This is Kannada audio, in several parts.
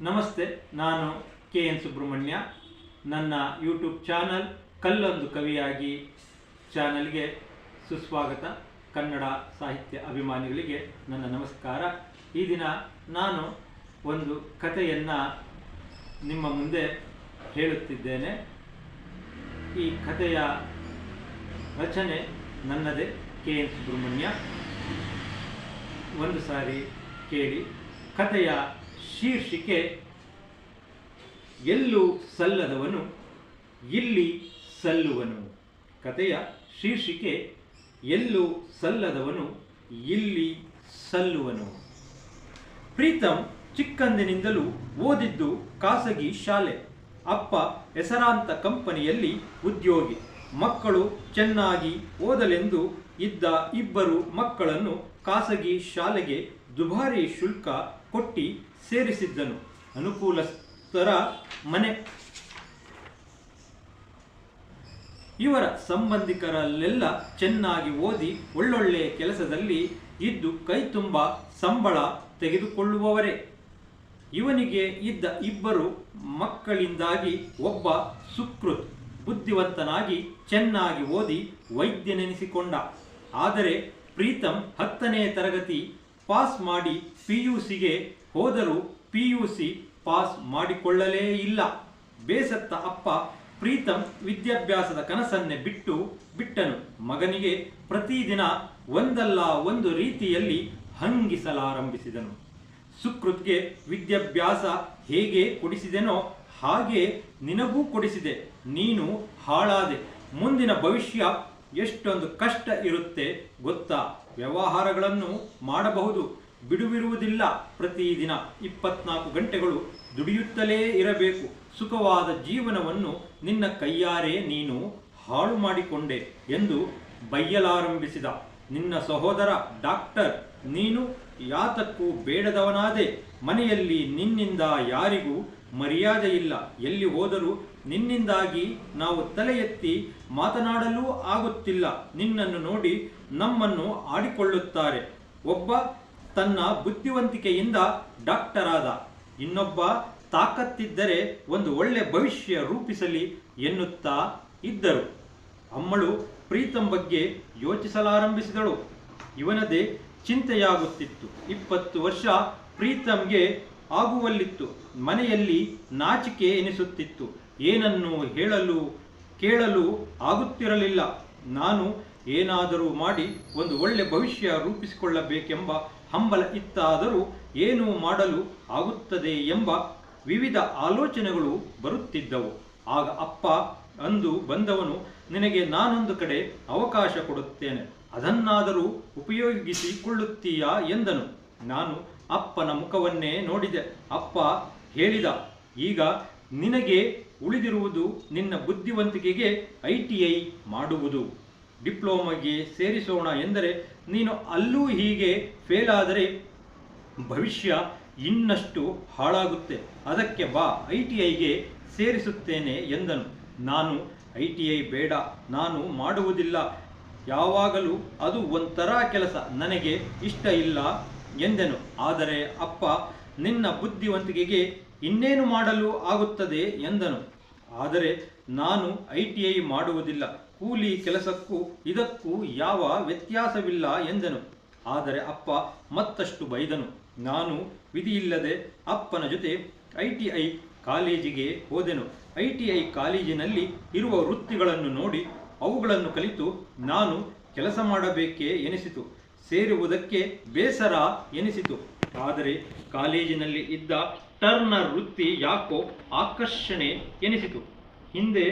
ನಮಸ್ತೆ, ನಾನು ಕೆ ಎನ್ ಸುಬ್ರಹ್ಮಣ್ಯ. ನನ್ನ ಯೂಟ್ಯೂಬ್ ಚಾನಲ್ ಕಲ್ಲೊಂದು ಕವಿಯಾಗಿ ಚಾನಲ್ಗೆ ಸುಸ್ವಾಗತ. ಕನ್ನಡ ಸಾಹಿತ್ಯ ಅಭಿಮಾನಿಗಳಿಗೆ ನನ್ನ ನಮಸ್ಕಾರ. ಈ ದಿನ ನಾನು ಒಂದು ಕಥೆಯನ್ನು ನಿಮ್ಮ ಮುಂದೆ ಹೇಳುತ್ತಿದ್ದೇನೆ. ಈ ಕಥೆಯ ರಚನೆ ನನ್ನದೇ, ಕೆ ಎನ್ ಸುಬ್ರಹ್ಮಣ್ಯ. ಒಂದು ಸಾರಿ ಕೇಳಿ, ಕಥೆಯ ಶೀರ್ಷಿಕೆ ಎಲ್ಲೂ ಸಲ್ಲದವನು ಇಲ್ಲಿ ಸಲ್ಲುವನು. ಕತೆಯ ಶೀರ್ಷಿಕೆ ಎಲ್ಲೂ ಸಲ್ಲದವನು ಇಲ್ಲಿ ಸಲ್ಲುವನು. ಪ್ರೀತಮ್ ಚಿಕ್ಕಂದಿನಿಂದಲೂ ಓದಿದ್ದು ಖಾಸಗಿ ಶಾಲೆ. ಅಪ್ಪ ಹೆಸರಾಂತ ಕಂಪನಿಯಲ್ಲಿ ಉದ್ಯೋಗಿ. ಮಕ್ಕಳು ಚೆನ್ನಾಗಿ ಓದಲೆಂದು ಇದ್ದ ಇಬ್ಬರು ಮಕ್ಕಳನ್ನು ಖಾಸಗಿ ಶಾಲೆಗೆ ದುಬಾರಿ ಶುಲ್ಕ ಕೊಟ್ಟಿ ಸೇರಿಸಿದ್ದನು. ಅನುಕೂಲಸ್ಥರ ಮನೆ. ಇವರ ಸಂಬಂಧಿಕರಲ್ಲೆಲ್ಲ ಚೆನ್ನಾಗಿ ಓದಿ ಒಳ್ಳೊಳ್ಳೆ ಕೆಲಸದಲ್ಲಿ ಇದ್ದು ಕೈ ತುಂಬ ಸಂಬಳ ತೆಗೆದುಕೊಳ್ಳುವವರೇ. ಇವನಿಗೆ ಇದ್ದ ಇಬ್ಬರು ಮಕ್ಕಳಿಂದಾಗಿ ಒಬ್ಬ ಸುಕೃತ್, ಬುದ್ಧಿವಂತನಾಗಿ ಚೆನ್ನಾಗಿ ಓದಿ ವೈದ್ಯನೆನಿಸಿಕೊಂಡ. ಆದರೆ ಪ್ರೀತಂ ಹತ್ತನೇ ತರಗತಿ ಪಾಸ್ ಮಾಡಿ ಪಿ ಯು ಸಿಗೆ ಹೋದರೂ ಪಿ ಯು ಸಿ ಪಾಸ್ ಮಾಡಿಕೊಳ್ಳಲೇ ಇಲ್ಲ. ಬೇಸತ್ತ ಅಪ್ಪ ಪ್ರೀತಂ ವಿದ್ಯಾಭ್ಯಾಸದ ಕನಸನ್ನೇ ಬಿಟ್ಟು ಬಿಟ್ಟನು. ಮಗನಿಗೆ ಪ್ರತಿದಿನ ಒಂದಲ್ಲ ಒಂದು ರೀತಿಯಲ್ಲಿ ಹಂಗಿಸಲಾರಂಭಿಸಿದನು. ಸುಕೃತ್ಗೆ ವಿದ್ಯಾಭ್ಯಾಸ ಹೇಗೆ ಕೊಡಿಸಿದೆನೋ ಹಾಗೆ ನಿನಗೂ ಕೊಡಿಸಿದೆ. ನೀನು ಹಾಳಾದೆ. ಮುಂದಿನ ಭವಿಷ್ಯ ಎಷ್ಟೊಂದು ಕಷ್ಟ ಇರುತ್ತೆ ಗೊತ್ತಾ? ವ್ಯವಹಾರಗಳನ್ನು ಮಾಡಬಹುದು. ಬಿಡುವಿರುವುದಿಲ್ಲ. ಪ್ರತಿದಿನ ಇಪ್ಪತ್ನಾಲ್ಕು ಗಂಟೆಗಳು ದುಡಿಯುತ್ತಲೇ ಇರಬೇಕು. ಸುಖವಾದ ಜೀವನವನ್ನು ನಿನ್ನ ಕೈಯಾರೆ ನೀನು ಹಾಳು ಮಾಡಿಕೊಂಡೆ ಎಂದು ಬಯ್ಯಲಾರಂಭಿಸಿದ. ನಿನ್ನ ಸಹೋದರ ಡಾಕ್ಟರ್ ನೀನು ಯಾತಕ್ಕೂ ಬೇಡದವನಾದೆ, ಮನೆಯಲ್ಲಿ ನಿನ್ನಿಂದ ಯಾರಿಗೂ ಮರ್ಯಾದೆ ಇಲ್ಲ ಎಲ್ಲಿ ಹೋದರೂ ನಿನ್ನಿಂದಾಗಿ ನಾವು ತಲೆ ಎತ್ತಿ ಮಾತನಾಡಲೂ ಆಗುತ್ತಿಲ್ಲ. ನಿನ್ನನ್ನು ನೋಡಿ ನಮ್ಮನ್ನು ಆಡಿಕೊಳ್ಳುತ್ತಾರೆ. ಒಬ್ಬ ತನ್ನ ಬುದ್ಧಿವಂತಿಕೆಯಿಂದ ಡಾಕ್ಟರ್ ಆದ ಇನ್ನೊಬ್ಬ ತಾಕತ್ತಿದ್ದರೆ ಒಂದು ಒಳ್ಳೆ ಭವಿಷ್ಯ ರೂಪಿಸಲಿ ಎನ್ನುತ್ತಾ ಇದ್ದರು. ಅಮ್ಮಳು ಪ್ರೀತಂ ಬಗ್ಗೆ ಯೋಚಿಸಲಾರಂಭಿಸಿದಳು. ಇವನದೇ ಚಿಂತೆಯಾಗುತ್ತಿತ್ತು. ಇಪ್ಪತ್ತು ವರ್ಷ ಪ್ರೀತಂಗೆ ಆಗುವಲ್ಲಿತ್ತು. ಮನೆಯಲ್ಲಿ ನಾಚಿಕೆ ಎನಿಸುತ್ತಿತ್ತು. ಏನನ್ನು ಹೇಳಲು, ಕೇಳಲು ಆಗುತ್ತಿರಲಿಲ್ಲ. ನಾನು ಏನಾದರೂ ಮಾಡಿ ಒಂದು ಒಳ್ಳೆ ಭವಿಷ್ಯ ರೂಪಿಸಿಕೊಳ್ಳಬೇಕೆಂಬ ಹಂಬಲ ಇತ್ತಾದರೂ ಏನು ಮಾಡಲು ಆಗುತ್ತದೆ ಎಂಬ ವಿವಿಧ ಆಲೋಚನೆಗಳು ಬರುತ್ತಿದ್ದವು. ಆಗ ಅಪ್ಪ ಅಂದು ಬಂದವನು, ನಿನಗೆ ನಾನೊಂದು ಕಡೆ ಅವಕಾಶ ಕೊಡುತ್ತೇನೆ. ಅದನ್ನಾದರೂ ಉಪಯೋಗಿಸಿಕೊಳ್ಳುತ್ತೀಯಾ ಎಂದನು. ನಾನು ಅಪ್ಪನ ಮುಖವನ್ನೇ ನೋಡಿದೆ. ಅಪ್ಪ ಹೇಳಿದ, ಈಗ ನಿನಗೆ ಉಳಿದಿರುವುದು ನಿನ್ನ ಬುದ್ಧಿವಂತಿಕೆಗೆ ಐ ಟಿ ಐ ಮಾಡುವುದು. ಡಿಪ್ಲೊಮಾಗೆ ಸೇರಿಸೋಣ ಎಂದರೆ ನೀನು ಅಲ್ಲೂ ಹೀಗೆ ಫೇಲ್ ಆದರೆ ಭವಿಷ್ಯ ಇನ್ನಷ್ಟು ಹಾಳಾಗುತ್ತೆ. ಅದಕ್ಕೆ ಬಾ ಐ ಟಿ ಐಗೆ ಸೇರಿಸುತ್ತೇನೆ ಎಂದನು. ನಾನು ಐ ಟಿ ಐ ಬೇಡ, ನಾನು ಮಾಡುವುದಿಲ್ಲ. ಯಾವಾಗಲೂ ಅದು ಒಂಥರ ಕೆಲಸ, ನನಗೆ ಇಷ್ಟ ಇಲ್ಲ ಎಂದೆನು. ಆದರೆ ಅಪ್ಪ, ನಿನ್ನ ಬುದ್ಧಿವಂತಿಕೆಗೆ ಇನ್ನೇನು ಮಾಡಲು ಆಗುತ್ತದೆ ಎಂದನು. ಆದರೆ ನಾನು ಐ ಟಿ ಐ ಮಾಡುವುದಿಲ್ಲ, ಕೂಲಿ ಕೆಲಸಕ್ಕೂ ಇದಕ್ಕೂ ಯಾವ ವ್ಯತ್ಯಾಸವಿಲ್ಲ ಎಂದನು. ಆದರೆ ಅಪ್ಪ ಮತ್ತಷ್ಟು ಬೈದನು. ನಾನು ವಿಧಿಯಿಲ್ಲದೆ ಅಪ್ಪನ ಜೊತೆ ಐ ಟಿ ಐ ಕಾಲೇಜಿಗೆ ಹೋದೆನು. ಐ ಟಿ ಐ ಕಾಲೇಜಿನಲ್ಲಿ ಇರುವ ವೃತ್ತಿಗಳನ್ನು ನೋಡಿ ಅವುಗಳನ್ನು ಕಲಿತು ನಾನು ಕೆಲಸ ಮಾಡಬೇಕೇ ಎನಿಸಿತು. ಸೇರುವುದಕ್ಕೆ ಬೇಸರ ಎನಿಸಿತು. ಆದರೆ ಕಾಲೇಜಿನಲ್ಲಿ ಇದ್ದ ಟರ್ನರ್ ವೃತ್ತಿ ಯಾಕೋ ಆಕರ್ಷಣೆ ಎನಿಸಿತು. ಹಿಂದೆ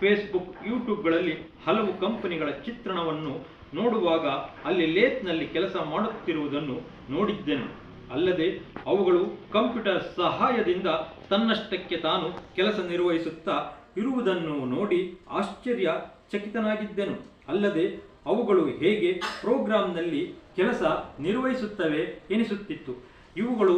ಫೇಸ್ಬುಕ್ ಯೂಟ್ಯೂಬ್ಗಳಲ್ಲಿ ಹಲವು ಕಂಪನಿಗಳ ಚಿತ್ರಣವನ್ನು ನೋಡುವಾಗ ಅಲ್ಲಿ ಲೇತ್ನಲ್ಲಿ ಕೆಲಸ ಮಾಡುತ್ತಿರುವುದನ್ನು ನೋಡಿದ್ದೆನು. ಅಲ್ಲದೆ ಅವುಗಳು ಕಂಪ್ಯೂಟರ್ ಸಹಾಯದಿಂದ ತನ್ನಷ್ಟಕ್ಕೆ ತಾನು ಕೆಲಸ ನಿರ್ವಹಿಸುತ್ತಾ ಇರುವುದನ್ನು ನೋಡಿ ಆಶ್ಚರ್ಯ ಚಕಿತನಾಗಿದ್ದೆನು. ಅಲ್ಲದೆ ಅವುಗಳು ಹೇಗೆ ಪ್ರೋಗ್ರಾಂನಲ್ಲಿ ಕೆಲಸ ನಿರ್ವಹಿಸುತ್ತವೆ ಎನಿಸುತ್ತಿತ್ತು. ಇವುಗಳು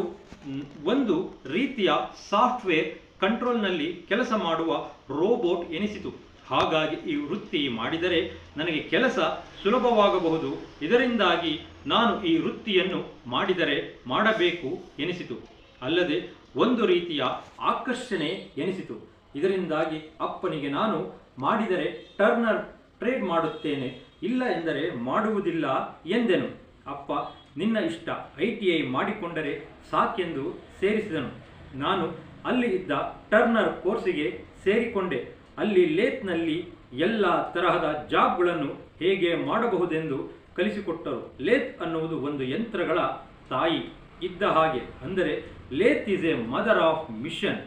ಒಂದು ರೀತಿಯ ಸಾಫ್ಟ್ವೇರ್ ಕಂಟ್ರೋಲ್ನಲ್ಲಿ ಕೆಲಸ ಮಾಡುವ ರೋಬೋಟ್ ಎನಿಸಿತು. ಹಾಗಾಗಿ ಈ ವೃತ್ತಿ ಮಾಡಿದರೆ ನನಗೆ ಕೆಲಸ ಸುಲಭವಾಗಬಹುದು. ಇದರಿಂದಾಗಿ ನಾನು ಈ ವೃತ್ತಿಯನ್ನು ಮಾಡಿದರೆ ಮಾಡಬೇಕು ಎನಿಸಿತು. ಅಲ್ಲದೆ ಒಂದು ರೀತಿಯ ಆಕರ್ಷಣೆ ಎನಿಸಿತು. ಇದರಿಂದಾಗಿ ಅಪ್ಪನಿಗೆ ನಾನು ಮಾಡಿದರೆ ಟರ್ನರ್ ಟ್ರೇಡ್ ಮಾಡುತ್ತೇನೆ. ಇಲ್ಲ ಎಂದರೆ ಮಾಡುವುದಿಲ್ಲ ಎಂದೆನು. ಅಪ್ಪ, ನಿನ್ನ ಇಷ್ಟ. ಐ ಟಿ ಐ ಮಾಡಿಕೊಂಡರೆ ಸಾಕೆಂದು ಸೇರಿಸಿದನು. ನಾನು ಅಲ್ಲಿ ಇದ್ದ ಟರ್ನರ್ ಕೋರ್ಸಿಗೆ ಸೇರಿಕೊಂಡೆ. ಅಲ್ಲಿ ಲೇತ್ನಲ್ಲಿ ಎಲ್ಲ ತರಹದ ಜಾಬ್ಗಳನ್ನು ಹೇಗೆ ಮಾಡಬಹುದೆಂದು ಕಲಿಸಿಕೊಟ್ಟರು. ಲೇತ್ ಅನ್ನುವುದು ಒಂದು ಯಂತ್ರಗಳ ತಾಯಿ ಇದ್ದ ಹಾಗೆ. ಅಂದರೆ, lathe is a mother of machine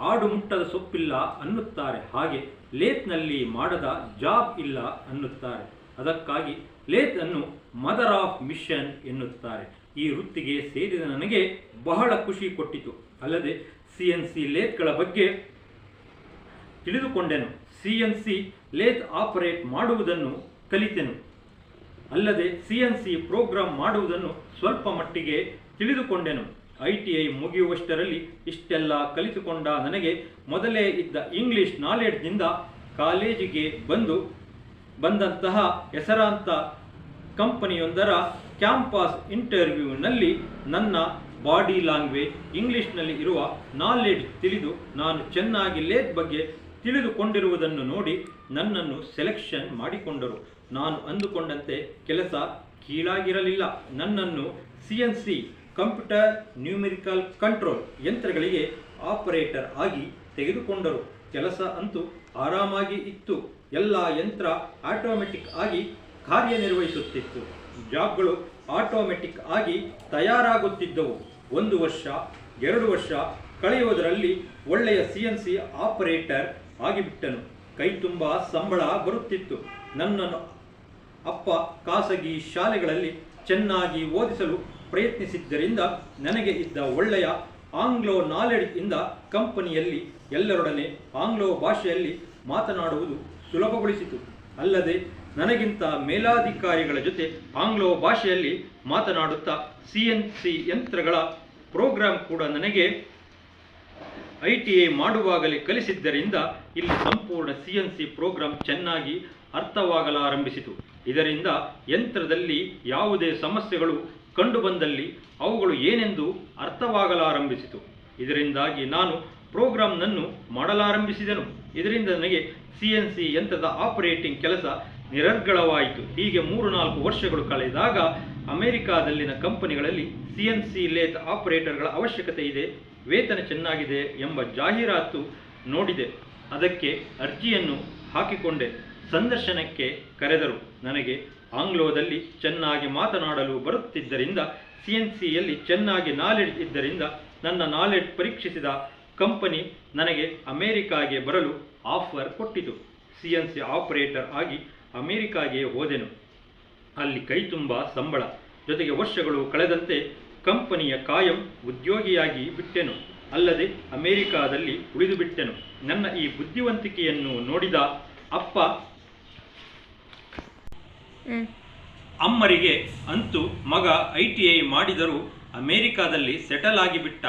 ಆಡು ಮುಟ್ಟದ ಸೊಪ್ಪಿಲ್ಲ ಅನ್ನುತ್ತಾರೆ. ಹಾಗೆ, ಲೇತ್ನಲ್ಲಿ ಮಾಡದ ಜಾಬ್ ಇಲ್ಲ ಅನ್ನುತ್ತಾರೆ. ಅದಕ್ಕಾಗಿ ಲೇತ್ ಅನ್ನು ಮದರ್ ಆಫ್ ಮಿಷನ್ ಎನ್ನುತ್ತಾರೆ. ಈ ವೃತ್ತಿಗೆ ಸೇರಿದ ನನಗೆ ಬಹಳ ಖುಷಿ ಕೊಟ್ಟಿತು. ಅಲ್ಲದೆ, ಸಿ ಎನ್ ಸಿ ಲೇತ್ಗಳ ಬಗ್ಗೆ ತಿಳಿದುಕೊಂಡೆನು. C N C lathe operate ಮಾಡುವುದನ್ನು ಕಲಿತೆನು. ಅಲ್ಲದೆ ಸಿ ಎನ್ ಸಿ ಪ್ರೋಗ್ರಾಂ ಮಾಡುವುದನ್ನು ಸ್ವಲ್ಪ ಮಟ್ಟಿಗೆ ತಿಳಿದುಕೊಂಡೆನು. ಐ ಟಿ ಐ ಮುಗಿಯುವಷ್ಟರಲ್ಲಿ ಇಷ್ಟೆಲ್ಲ ಕಲಿತುಕೊಂಡ ನನಗೆ ಮೊದಲೇ ಇದ್ದ ಇಂಗ್ಲಿಷ್ ನಾಲೆಡ್ಜ್ನಿಂದ ಕಾಲೇಜಿಗೆ ಬಂದು ಬಂದಂತಹ ಹೆಸರಾಂತ ಕಂಪನಿಯೊಂದರ ಕ್ಯಾಂಪಸ್ ಇಂಟರ್ವ್ಯೂನಲ್ಲಿ ನನ್ನ ಬಾಡಿ ಲ್ಯಾಂಗ್ವೇಜ್ ಇಂಗ್ಲಿಷ್ನಲ್ಲಿ ಇರುವ ನಾಲೆಡ್ಜ್ ತಿಳಿದು ನಾನು ಚೆನ್ನಾಗಿ ಲೇತ್ ಬಗ್ಗೆ ತಿಳಿದುಕೊಂಡಿರುವುದನ್ನು ನೋಡಿ ನನ್ನನ್ನು ಸೆಲೆಕ್ಷನ್ ಮಾಡಿಕೊಂಡರು. ನಾನು ಅಂದುಕೊಂಡಂತೆ ಕೆಲಸ ಕೀಳಾಗಿರಲಿಲ್ಲ. ನನ್ನನ್ನು C N C computer numerical control ಯಂತ್ರಗಳಿಗೆ ಆಪರೇಟರ್ ಆಗಿ ತೆಗೆದುಕೊಂಡರು. ಕೆಲಸ ಅಂತೂ ಆರಾಮಾಗಿ ಇತ್ತು. ಎಲ್ಲ ಯಂತ್ರ ಆಟೋಮೆಟಿಕ್ ಆಗಿ ಕಾರ್ಯನಿರ್ವಹಿಸುತ್ತಿತ್ತು. ಜಾಬ್ಗಳು ಆಟೋಮೆಟಿಕ್ ಆಗಿ ತಯಾರಾಗುತ್ತಿದ್ದವು. ಒಂದು ವರ್ಷ, ಎರಡು ವರ್ಷ ಕಳೆಯುವುದರಲ್ಲಿ ಒಳ್ಳೆಯ ಸಿ ಎನ್ ಸಿ ಆಪರೇಟರ್ ಆಗಿಬಿಟ್ಟನು. ಕೈ ತುಂಬ ಸಂಬಳ ಬರುತ್ತಿತ್ತು. ನನ್ನನ್ನು ಅಪ್ಪ ಖಾಸಗಿ ಶಾಲೆಗಳಲ್ಲಿ ಚೆನ್ನಾಗಿ ಓದಿಸಲು ಪ್ರಯತ್ನಿಸಿದ್ದರಿಂದ ನನಗೆ ಇದ್ದ ಒಳ್ಳೆಯ ಆಂಗ್ಲೋ ನಾಲೆಡ್ಜ್ ಇಂದ ಕಂಪನಿಯಲ್ಲಿ ಎಲ್ಲರೊಡನೆ ಆಂಗ್ಲೋ ಭಾಷೆಯಲ್ಲಿ ಮಾತನಾಡುವುದು ಸುಲಭಗೊಳಿಸಿತು. ಅಲ್ಲದೆ ನನಗಿಂತ ಮೇಲಾಧಿಕಾರಿಗಳ ಜೊತೆ ಆಂಗ್ಲೋ ಭಾಷೆಯಲ್ಲಿ ಮಾತನಾಡುತ್ತಾ ಸಿ ಎನ್ ಸಿ ಯಂತ್ರಗಳ ಪ್ರೋಗ್ರಾಂ ಕೂಡ ನನಗೆ ಐ ಟಿ ಐ ಮಾಡುವಾಗಲೇ ಕಲಿಸಿದ್ದರಿಂದ ಇಲ್ಲಿ ಸಂಪೂರ್ಣ ಸಿ ಎನ್ ಸಿ ಪ್ರೋಗ್ರಾಂ ಚೆನ್ನಾಗಿ ಅರ್ಥವಾಗಲಾರಂಭಿಸಿತು. ಇದರಿಂದ ಯಂತ್ರದಲ್ಲಿ ಯಾವುದೇ ಸಮಸ್ಯೆಗಳು ಕಂಡುಬಂದಲ್ಲಿ ಅವುಗಳು ಏನೆಂದು ಅರ್ಥವಾಗಲಾರಂಭಿಸಿತು. ಇದರಿಂದಾಗಿ ನಾನು ಪ್ರೋಗ್ರಾಂನನ್ನು ಮಾಡಲಾರಂಭಿಸಿದೆನು. ಇದರಿಂದ ನನಗೆ ಸಿ ಎನ್ ಸಿ ಯಂತ್ರದ ಆಪರೇಟಿಂಗ್ ಕೆಲಸ ನಿರರ್ಗಳವಾಯಿತು. ಹೀಗೆ ಮೂರು ನಾಲ್ಕು ವರ್ಷಗಳು ಕಳೆದಾಗ ಅಮೆರಿಕಾದಲ್ಲಿನ ಕಂಪನಿಗಳಲ್ಲಿ ಸಿ ಎನ್ ಸಿ ಲೇತ್ ಆಪರೇಟರ್ಗಳ ಅವಶ್ಯಕತೆ ಇದೆ. ವೇತನ ಚೆನ್ನಾಗಿದೆ ಎಂಬ ಜಾಹೀರಾತು ನೋಡಿದೆ. ಅದಕ್ಕೆ ಅರ್ಜಿಯನ್ನು ಹಾಕಿಕೊಂಡೆ. ಸಂದರ್ಶನಕ್ಕೆ ಕರೆದರು. ನನಗೆ ಆಂಗ್ಲೋದಲ್ಲಿ ಚೆನ್ನಾಗಿ ಮಾತನಾಡಲು ಬರುತ್ತಿದ್ದರಿಂದ ಸಿ ಎನ್ ಸಿಯಲ್ಲಿ ಚೆನ್ನಾಗಿ ನಾಲೆಡ್ಜ್ ಇದ್ದರಿಂದ ನನ್ನ ನಾಲೆಡ್ಜ್ ಪರೀಕ್ಷಿಸಿದ ಕಂಪನಿ ನನಗೆ ಅಮೆರಿಕಾಗೆ ಬರಲು ಆಫರ್ ಕೊಟ್ಟಿತು. ಸಿ ಎನ್ ಸಿ ಆಪರೇಟರ್ ಆಗಿ ಅಮೆರಿಕಾಗೆ ಹೋದೆನು. ಅಲ್ಲಿ ಕೈ ತುಂಬ ಸಂಬಳ. ಜೊತೆಗೆ ವರ್ಷಗಳು ಕಳೆದಂತೆ ಕಂಪನಿಯ ಕಾಯಂ ಉದ್ಯೋಗಿಯಾಗಿ ಬಿಟ್ಟೆನು ಅಲ್ಲದೆ ಅಮೆರಿಕಾದಲ್ಲಿ ಉಳಿದು ಬಿಟ್ಟೆನು. ನನ್ನ ಈ ಬುದ್ಧಿವಂತಿಕೆಯನ್ನು ನೋಡಿದ ಅಪ್ಪ ಅಮ್ಮರಿಗೆ ಅಂತೂ ಮಗ ಐ ಟಿ ಐ ಮಾಡಿದರೂ ಅಮೆರಿಕಾದಲ್ಲಿ ಸೆಟಲ್ ಆಗಿಬಿಟ್ಟ.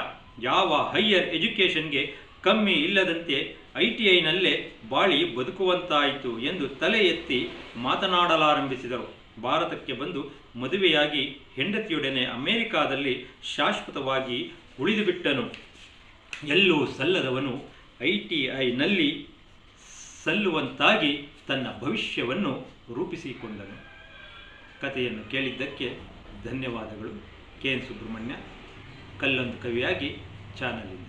ಯಾವ ಹೈಯರ್ ಎಜುಕೇಷನ್ಗೆ ಕಮ್ಮಿ ಇಲ್ಲದಂತೆ ಐ ಟಿ ಐನಲ್ಲೇ ಬಾಳಿ ಬದುಕುವಂತಾಯಿತು ಎಂದು ತಲೆ ಎತ್ತಿ ಮಾತನಾಡಲಾರಂಭಿಸಿದರು. ಭಾರತಕ್ಕೆ ಬಂದು ಮದುವೆಯಾಗಿ ಹೆಂಡತಿಯೊಡನೆ ಅಮೇರಿಕಾದಲ್ಲಿ ಶಾಶ್ವತವಾಗಿ ಉಳಿದುಬಿಟ್ಟನು. ಎಲ್ಲೂ ಸಲ್ಲದವನು ಐ ಟಿ ಐನಲ್ಲಿ ಸಲ್ಲುವಂತಾಗಿ ತನ್ನ ಭವಿಷ್ಯವನ್ನು ರೂಪಿಸಿಕೊಂಡನು. ಕಥೆಯನ್ನು ಕೇಳಿದ್ದಕ್ಕೆ ಧನ್ಯವಾದಗಳು. ಕೆ ಎನ್ ಸುಬ್ರಹ್ಮಣ್ಯ, ಕಲ್ಲೊಂದು ಕವಿಯಾಗಿ ಚಾನಲಿಂದ.